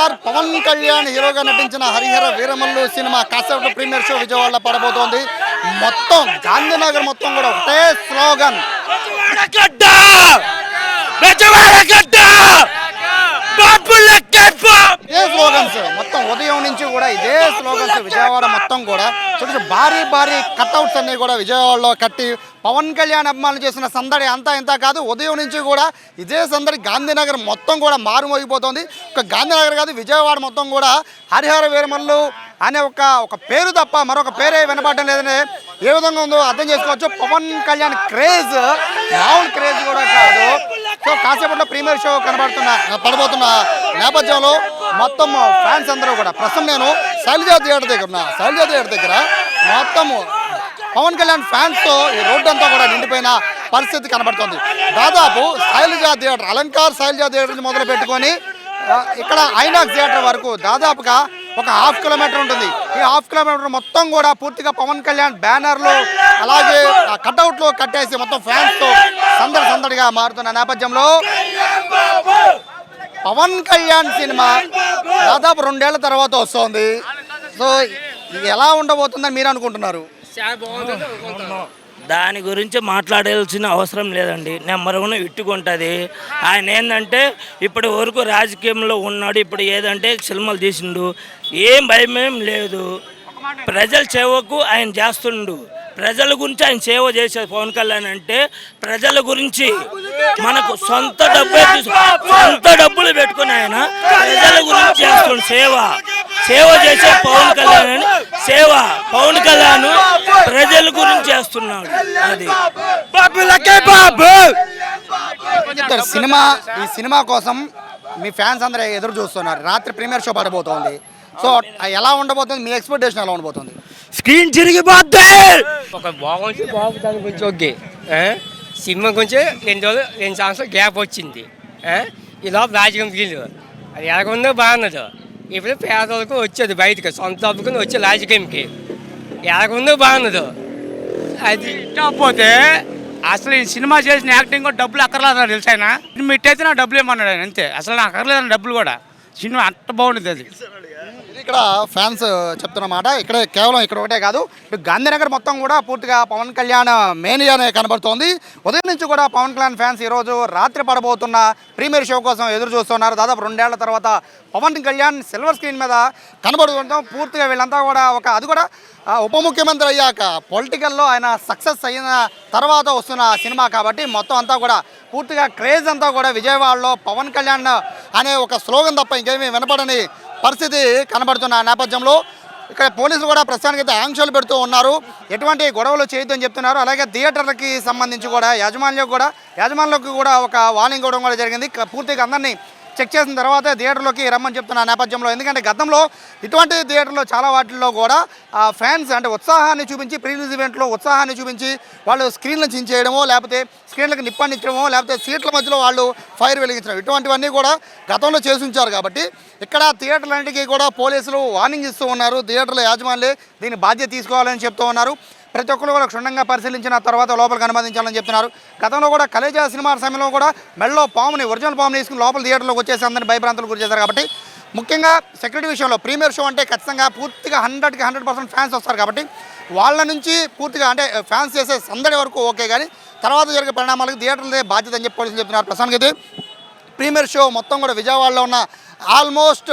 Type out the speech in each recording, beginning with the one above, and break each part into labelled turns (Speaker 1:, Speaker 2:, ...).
Speaker 1: star Pawan Kalyan హీరోగా నటించిన Harihara Veeramallu cinema కాసేపు ప్రీమియర్ షో విజయవాడలో పడబోతోంది. మొత్తం గాంధీనగర్ మొత్తం కూడా ఒకటే స్లోగన్
Speaker 2: రజవాడ గడ్డ రజవాడ గడ్డ బాబులకే బాబు
Speaker 1: ఇదే స్లోగన్స్ మొత్తం ఉదయం నుంచి కూడా ఇదే స్లోగన్స్ విజయవాడ మొత్తం కూడా చూడండి భారీ భారీ కట్అవుట్స్ అన్ని కూడా విజయవాడలో కట్టి పవన్ కళ్యాణ్ అభిమానులు చేసిన సందడి అంతా ఇంత కాదు. ఉదయం నుంచి కూడా ఇదే సందడి గాంధీనగర్ మొత్తం కూడా మారుమోగిపోతుంది. ఒక గాంధీనగర్ కాదు విజయవాడ మొత్తం కూడా హరిహర వీరమల్లు అనే ఒక ఒక పేరు తప్ప మరొక పేరే వినపడడం లేదని ఏ విధంగా ఉందో అర్థం చేసుకోవచ్చు. పవన్ కళ్యాణ్ క్రేజ్ మామూలు క్రేజ్ కూడా కాదు. సో కాసేపట్లో ప్రీమియర్ షో కనబడుతున్న పడబోతున్న నేపథ్యంలో మొత్తం ఫ్యాన్స్ అందరూ కూడా. ప్రస్తుతం నేను శైలజా థియేటర్ దగ్గర ఉన్నా. శైలజా థియేటర్ దగ్గర మొత్తము పవన్ కళ్యాణ్ ఫ్యాన్స్తో ఈ రోడ్డు అంతా కూడా నిండిపోయిన పరిస్థితి కనబడుతుంది. దాదాపు శైలజా థియేటర్ అలంకార్ శైలజా థియేటర్ మొదలు పెట్టుకొని ఇక్కడ ఐనాక్స్ థియేటర్ వరకు దాదాపుగా ఒక హాఫ్ కిలోమీటర్ ఉంటుంది. ఈ హాఫ్ కిలోమీటర్ మొత్తం కూడా పూర్తిగా పవన్ కళ్యాణ్ బ్యానర్లు అలాగే కట్అవుట్లు కట్టేసి మొత్తం ఫ్యాన్స్తో సందడి సందడిగా మారుతున్న నేపథ్యంలో పవన్ కళ్యాణ్ సినిమా దాదాపు రెండేళ్ళ తర్వాత వస్తుంది. సో ఎలా ఉండబోతుందని మీరు అనుకుంటున్నారు?
Speaker 3: దాని గురించి మాట్లాడాల్సిన అవసరం లేదండి. నెంబర్ వన్ ఇట్టుకుంటుంది. ఆయన ఏంటంటే ఇప్పటి వరకు రాజకీయంలో ఉన్నాడు ఇప్పుడు ఏదంటే సినిమాలు తీసిండు. ఏం భయమేం లేదు. ప్రజల సేవకు ఆయన చేస్తుండు. ప్రజల గురించి ఆయన సేవ చేసేది పవన్ కళ్యాణ్ అంటే ప్రజల గురించి మనకు సొంత డబ్బే సొంత డబ్బులు పెట్టుకుని ఆయన ప్రజల గురించి చేస్తుండు సేవ. సేవ చేసే పవన్ కళ్యాణ్ అని సేవ పవన్ కళ్యాణ్ ప్రజల గురించి చేస్తున్నాడు అది.
Speaker 1: చెప్తారు సినిమా ఈ సినిమా కోసం మీ ఫ్యాన్స్ అందరూ ఎదురు చూస్తున్నారు. రాత్రి ప్రీమియర్ షో పడబోతోంది సో ఎలా ఉండబోతుంది? మీ ఎక్స్పెక్టేషన్ ఎలా ఉండబోతుంది?
Speaker 2: స్క్రీన్ చిరిగిపోద్ది
Speaker 4: ఒక బాగుంటే బాబు దాని గురించి ఓకే? సినిమా కొంచెం రెండు రోజులు రెండు సంవత్సరాలు గ్యాప్ వచ్చింది? ఈ లోపల రాజకీయం అది ఎలాగుందో బాగున్నది. ఇప్పుడు పేదలకు వచ్చేది బయటకు సొంత డబ్బుకుని వచ్చే రాజకీయంకి. ఎలాగుందో బాగున్నది. అది
Speaker 5: కాకపోతే అసలు ఈ సినిమా చేసిన యాక్టింగ్ కూడా డబ్బులు అక్కర్లేదు తెలుసు ఆయన? మిట్టయితే నాకు డబ్బులు ఏమన్నాడు ఆయన అంతే. అసలు నాకు అక్కర్లేదు డబ్బులు కూడా. సినిమా అంత బాగుంటుంది అది.
Speaker 1: ఇక్కడ ఫ్యాన్స్ చెప్తున్నమాట. ఇక్కడ కేవలం ఇక్కడ ఒకటే కాదు ఇటు గాంధీనగర్ మొత్తం కూడా పూర్తిగా పవన్ కళ్యాణ్ మేనియానే కనబడుతోంది. ఉదయం నుంచి కూడా పవన్ కళ్యాణ్ ఫ్యాన్స్ ఈరోజు రాత్రి పడబోతున్న ప్రీమియర్ షో కోసం ఎదురు చూస్తున్నారు. దాదాపు రెండేళ్ళ తర్వాత పవన్ కళ్యాణ్ సిల్వర్ స్క్రీన్ మీద కనబడుతుండటం పూర్తిగా వీళ్ళంతా కూడా ఒక అది కూడా ఉప ముఖ్యమంత్రి అయ్యాక పొలిటికల్లో ఆయన సక్సెస్ అయిన తర్వాత వస్తున్న సినిమా కాబట్టి మొత్తం అంతా కూడా పూర్తిగా క్రేజ్ అంతా కూడా విజయవాడలో పవన్ కళ్యాణ్ అనే ఒక స్లోగన్ తప్ప ఇంకేమీ వినపడని పరిస్థితి కనబడుతున్న నేపథ్యంలో ఇక్కడ పోలీసులు కూడా ప్రస్తుతానికి అయితే ఆంక్షలు పెడుతూ ఉన్నారు. ఎటువంటి గొడవలు చేయొద్దని చెప్తున్నారు. అలాగే థియేటర్లకి సంబంధించి కూడా యాజమాన్యం కూడా యాజమాన్యులకు కూడా ఒక వార్నింగ్ ఇవ్వడం కూడా జరిగింది. పూర్తిగా అందరినీ చెక్ చేసిన తర్వాత థియేటర్లోకి రమ్మని చెప్తున్న నేపథ్యంలో. ఎందుకంటే గతంలో ఇటువంటి థియేటర్లో చాలా వాటిల్లో కూడా ఫ్యాన్స్ అంటే ఉత్సాహాన్ని చూపించి ప్రీ ఈవెంట్లో ఉత్సాహాన్ని చూపించి వాళ్ళు స్క్రీన్లు చించేయడమో లేకపోతే స్క్రీన్లకు నిప్పండించడమో లేకపోతే సీట్ల మధ్యలో వాళ్ళు ఫైర్ వెలిగించడం ఇటువంటివన్నీ కూడా గతంలో చేసి ఉంచారు కాబట్టి ఇక్కడ థియేటర్లన్నిటికీ కూడా పోలీసులు వార్నింగ్ ఇస్తూ ఉన్నారు. థియేటర్ల యాజమాన్లే దీని బాధ్యత తీసుకోవాలని చెప్తూ ఉన్నారు. ప్రతి ఒక్కరు కూడా క్షుణ్ణంగా పరిశీలించిన తర్వాత లోపలికి అనుమతించాలని చెప్తున్నారు. గతంలో కూడా కలేజా సినిమా సమయంలో కూడా మెడలో పాముని ఒరిజినల్ పాముని తీసుకుని లోపల థియేటర్లోకి వచ్చేసి అందరిని భయభ్రాంతులు గురి చేశారు కాబట్టి ముఖ్యంగా సెక్యూరిటీ విషయంలో ప్రీమియర్ షో అంటే ఖచ్చితంగా పూర్తిగా హండ్రెడ్కి హండ్రెడ్ పర్సెంట్ ఫ్యాన్స్ వస్తారు కాబట్టి వాళ్ళ నుంచి పూర్తిగా అంటే ఫ్యాన్స్ చేసే సందడి వరకు ఓకే కానీ తర్వాత జరిగే పరిణామాలకు థియేటర్లదే బాధ్యత అని చెప్పి పోలీసులు చెప్తున్నారు. ప్రస్తుతానికి అయితే ప్రీమియర్ షో మొత్తం కూడా విజయవాడలో ఉన్న ఆల్మోస్ట్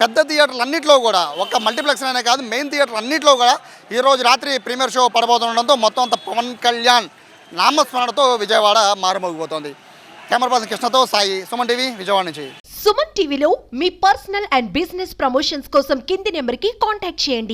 Speaker 1: పెద్ద థియేటర్లు అన్నింటిలో కూడా ఒక మల్టీప్లెక్స్ అనే కాదు మెయిన్ థియేటర్ అన్నింటిలో కూడా ఈరోజు రాత్రి ప్రీమియర్ షో పడబోతుండడంతో మొత్తం అంత పవన్ కళ్యాణ్ నామస్మరణతో విజయవాడ మారుమోగిపోతుంది. కెమెరా పర్సన్ కృష్ణతో సాయి సుమన్ టీవీ విజయవాడ నుంచి.
Speaker 6: సుమన్ టీవీలో మీ పర్సనల్ అండ్ బిజినెస్ ప్రమోషన్స్ కోసం కింది నెంబర్కి కాంటాక్ట్ చేయండి.